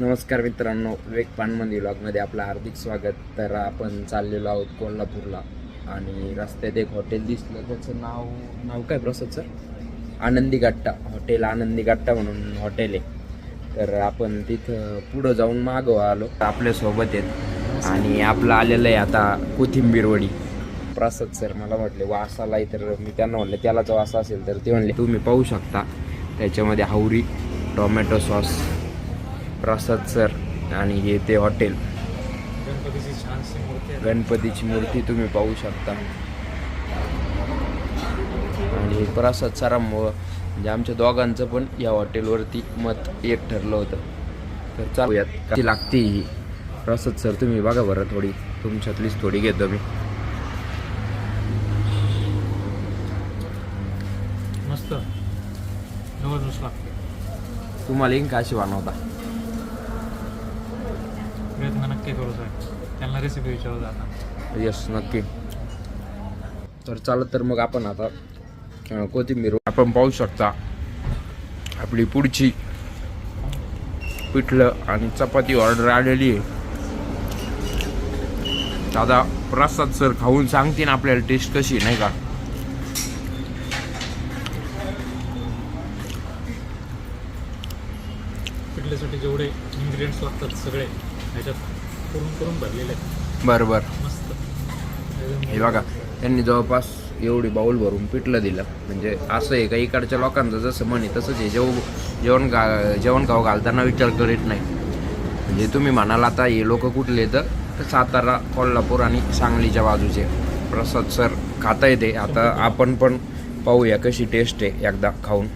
नमस्कार मित्रांनो विवेक पानमंदी ब्लॉगमध्ये आपलं हार्दिक स्वागत. तर आपण चाललेलो आहोत कोल्हापूरला आणि रस्त्यात एक हॉटेल दिसलं. त्याचं नाव नाव काय प्रसाद सर? आनंदी गट्टा हॉटेल आनंदी गट्टा म्हणून हॉटेल आहे. तर आपण तिथं पुढं जाऊन मागव आलो. आपल्यासोबत आहेत. आणि आपलं आलेलं आहे आता कोथिंबीरवडी प्रसाद सर मला म्हटले वासाला तर मी त्यांना म्हटलं त्यालाच वास असेल तर ते म्हणले तुम्ही पाहू शकता. त्याच्यामध्ये हावरी टोमॅटो सॉस प्रसाद सर आणि हे ते हॉटेल. गणपतीची मूर्ती तुम्ही पाहू शकता. आणि प्रसाद सरांमुळं म्हणजे आमच्या दोघांचं पण या हॉटेलवरती मत एक ठरलं होतं. तर चालूयात. ती लागते ही? प्रसाद सर तुम्ही बघा बरं थोडी. तुमच्यातलीच थोडी घेतो मी. मस्त. तुम्हाला इंक अशी बनवता. प्रयत्न नक्की करू साहेब. त्यांना रेसिपी विचारू जाता यस नक्की. तर चालत तर मग आपण आता कोथिंबीर आपण पाहू शकता आपली पुढची पिठलं आणि चपाती ऑर्डर आलेली आहे. दादा प्रसाद सर खाऊन सांगतील आपल्याला टेस्ट कशी नाही का? पिठल्यासाठी जेवढे इन्ग्रेडियंट्स लागतात सगळे ह्याच्यात करून करून भरलेले आहेत. बरं बरं. मस्त. हे बघा त्यांनी जवळपास एवढी बाऊल भरून पिठलं दिलं. म्हणजे असं आहे का इकडच्या लोकांचं जसं म्हणे तसंच आहे. जेव जेवण गा जेवण खाऊ घालताना विचार करीत नाही. म्हणजे तुम्ही म्हणाल आता हे लोक कुठले तर सातारा कोल्हापूर आणि सांगलीच्या बाजूचे. प्रसाद सर खाता येते. आता आपण पण पाहूया कशी टेस्ट आहे एकदा खाऊन.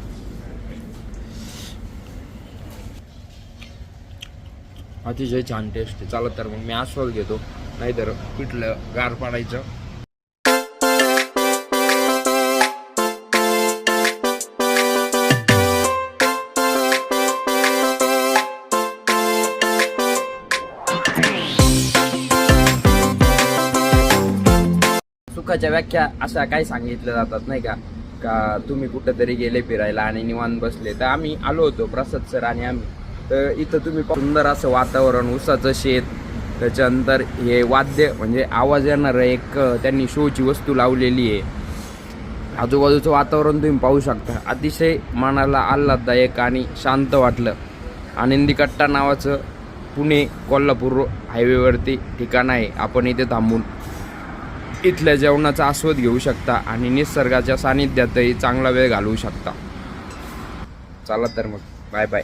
अतिशय छान टेस्ट आहे. चालत तर मग मी आस्वाद घेतो. नाहीतर पिठलं गार पाडायचं. सुखाच्या व्याख्या अशा काही सांगितल्या जातात नाही का? का तुम्ही कुठंतरी गेले फिरायला आणि निवांत बसले. तर आम्ही आलो होतो प्रसाद सर आणि आम्ही. तर इथं तुम्ही सुंदर असं वातावरण उसाचं शेत. त्याच्यानंतर हे वाद्य म्हणजे आवाज येणारं एक त्यांनी शोची वस्तू लावलेली आहे. आजूबाजूचं वातावरण तुम्ही पाहू शकता. अतिशय मनाला आल्हाददायक आणि शांत वाटलं. आनंदी कट्टा नावाचं पुणे कोल्हापूर हायवेवरती ठिकाण आहे. आपण इथे थांबून इथल्या जेवणाचा आस्वाद घेऊ शकता आणि निसर्गाच्या सानिध्यातही चांगला वेळ घालवू शकता. चला तर मग. Bye bye.